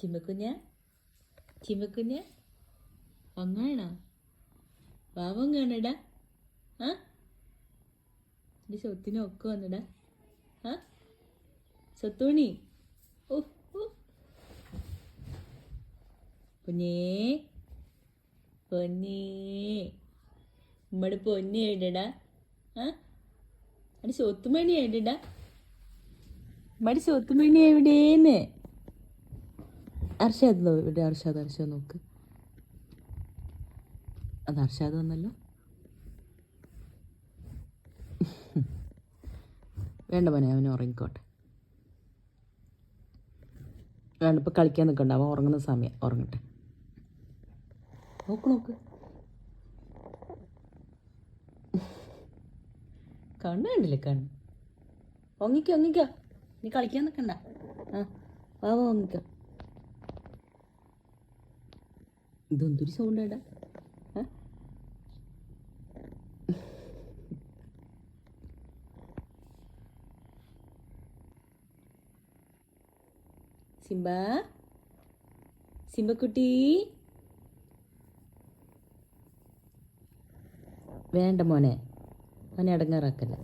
ചിമ്മക്കുഞ്ഞ ചിമ്മക്കുഞ്ഞ ഒങ്ങാണോ പാവം കാണടാ ആ? എന്റെ സ്വത്തിനൊക്കെ വന്നടാ ആ? സ്വത്തോണി? ഓ പൊന്നേ. പൊന്നേ. നമ്മടെ പൊന്നെ എവിടെടാ ആ? അവിടെ സ്വത്തുമണി എവിടെടാ നമ്മടെ സ്വത്തുമണി എവിടേന്ന്? അർഷാദ് ഇവിടെ അർഷാദ് അർഷാദ് നോക്ക്. അത് അർഷാദ് വന്നല്ലോ. വേണ്ട മോനെ അവന് ഉറങ്ങിക്കോട്ടെ. വേണ്ട ഇപ്പം കളിക്കാൻ നിൽക്കണ്ട അവൻ ഉറങ്ങുന്ന സമയം ഉറങ്ങട്ടെ. നോക്ക് നോക്ക്. കണ്ണ് കണ്ടില്ലേ കണ്ണ്? ഒങ്ങിക്കോ നീ കളിക്കാൻ നിൽക്കണ്ട ആ വാ വാ ഒങ്ങിക്കോ ഇതെന്തൊരു സൗണ്ട്? സിംബ? സിംബക്കുട്ടി? വേണ്ട മോനെ. അവനെ അടങ്ങാറാക്കല്ല.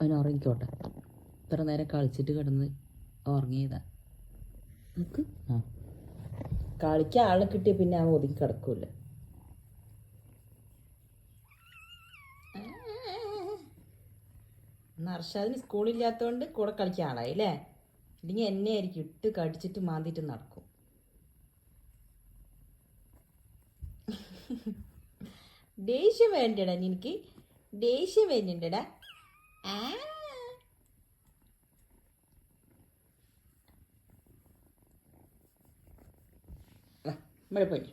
അവൻ ഉറങ്ങിക്കോട്ടെ. ഇത്ര നേരം കളിച്ചിട്ട് കിടന്ന് ഉറങ്ങിയതാ. നോക്ക്. ആ. കളിക്കാൻ ആളെ കിട്ടിയ പിന്നെ അവൻ ഒതുങ്ങി കിടക്കൂല. നർഷാദിന് സ്കൂളില്ലാത്തതുകൊണ്ട് കൂടെ കളിക്കാൻ ആളായി അല്ലേ ഇല്ലെങ്കിൽ എന്നെ ആയിരിക്കും ഇട്ട് കടിച്ചിട്ട് മാന്തിട്ട് നടക്കും. ദേഷ്യം വേണ്ടടാ നിനക്ക്. ദേഷ്യം വേണ്ടിണ്ടടാ ആ വാ, ഇവിടെ പോയി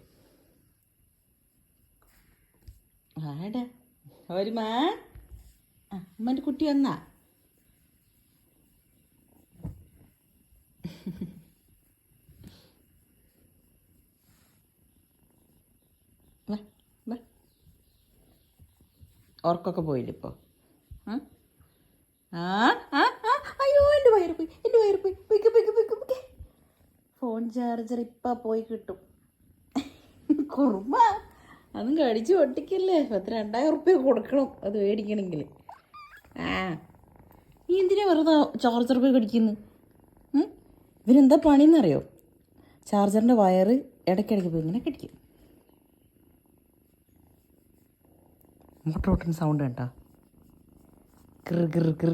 ആടാ വരുമാ അമ്മന്റെ കുട്ടി വന്നാ. ഓർക്കൊക്കെ പോയില്ല ഇപ്പോൾ ആ? ആ അയ്യോ എന്റെ വയറ് പോയി എന്റെ വയറ് പോയി. പൊയ്ക്ക് പൊയ്ക്ക് പൊയ്ക്ക്. ഫോൺ ചാർജർ ഇപ്പം പോയി കിട്ടും. കുറുമ. അതും കടിച്ച് പൊട്ടിക്കല്ലേ? പത്ത് രണ്ടായിരം ഉറുപ്പ്യ കൊടുക്കണം അത് മേടിക്കണമെങ്കിൽ ആ. നീ എന്തിനാ വെറുതെ ചാർജർ പോയി കടിക്കുന്നു? ഇവരെന്താ പണിയെന്നറിയോ ചാർജറിന്റെ വയറ് ഇടയ്ക്കിടയ്ക്ക് പോയി ഇങ്ങനെ കടിക്കും. മോട്ടർ ഓട്ടുന്ന സൗണ്ട് കേട്ടോ കിർ കിർ കിർ.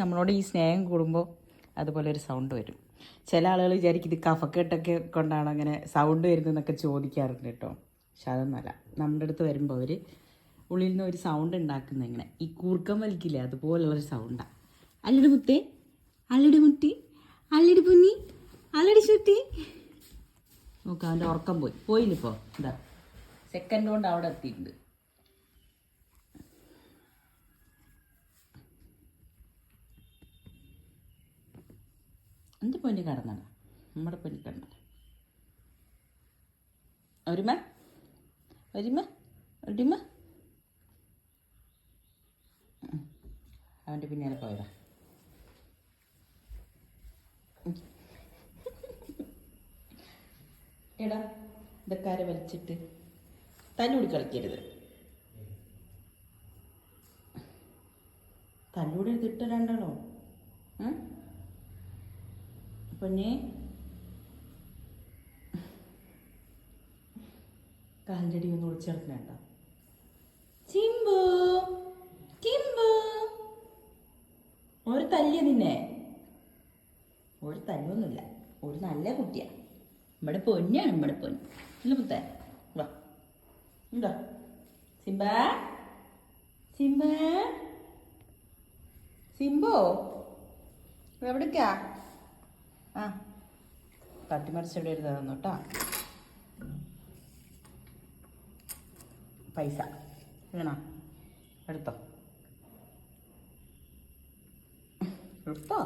നമ്മളോട് ഈ സ്നേഹം കൂടുമ്പോൾ അതുപോലെ ഒരു സൗണ്ട് വരും. ചില ആളുകൾ വിചാരിക്കും ഇത് കഫക്കെട്ടൊക്കെ കൊണ്ടാണ് അങ്ങനെ സൗണ്ട് വരുന്നതെന്നൊക്കെ ചോദിക്കാറുണ്ട് കേട്ടോ. പക്ഷെ അതൊന്നല്ല. നമ്മുടെ അടുത്ത് വരുമ്പോൾ അവർ ഉള്ളിൽ നിന്ന് ഒരു സൗണ്ട് ഉണ്ടാക്കുന്ന ഇങ്ങനെ. ഈ കൂർക്കം വലിക്കില്ലേ അതുപോലുള്ളൊരു സൗണ്ടാണ് അല്ലടി മുത്തേ അല്ലടി മുട്ടി അല്ലടി പുന്നി അല്ലടി ചുറ്റി നോക്കാം അവന്റെ ഉറക്കം പോയി. പോയില്ലിപ്പോൾ എന്താ സെക്കൻഡ് കൊണ്ട് അവിടെ എത്തിയിട്ടുണ്ട്. എന്റെ പൊന്നി കടന്നട നമ്മുടെ പൊന്നി കടന്നട ഒരുമ? ഒരുമ? ഒരുമ. അവന്റെ പിന്നാലെ പോയതാ. എടാ ഇതൊക്കെ വലിച്ചിട്ട്. തല്ലൂടി കളിക്കരുത്. തല്ലൂടി എടുത്തിട്ട് രണ്ടാണോ പൊന്നെ കാലിന്റെ ഒന്ന് ഒളിച്ചു കിടക്കണേണ്ട ചിമ്പു ചിമ്പു. ഒരു തല്ലിയ നിന്നെ. ഒരു തല്ലൊന്നുമില്ല. ഒരു നല്ല കുട്ടിയാ. ഇവിടെ പൊന്നാണ് ഇവിടെ പൊന്ന് ഇല്ല പുത്തേ. വാ. എന്താ സിംബ സിംബ സിംബോ എവിടേക്കാ? ആ. തട്ടിമറിച്ച് ഇവിടെ ഒരു തന്നു കേട്ടോ പൈസ. വേണോ? എടുത്തോ. എടുത്തോ.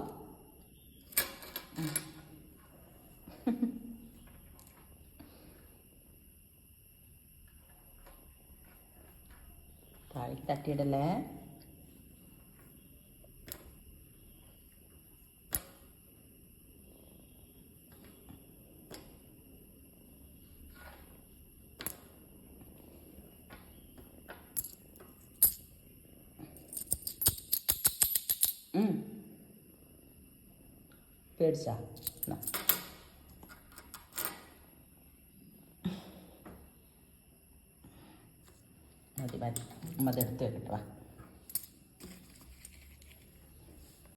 താഴെ തട്ടിയിടല്ലേ? പേടിച്ചാ. മതി മതി. അമ്മ അതെടുത്ത് വെക്കട്ടെ വാ.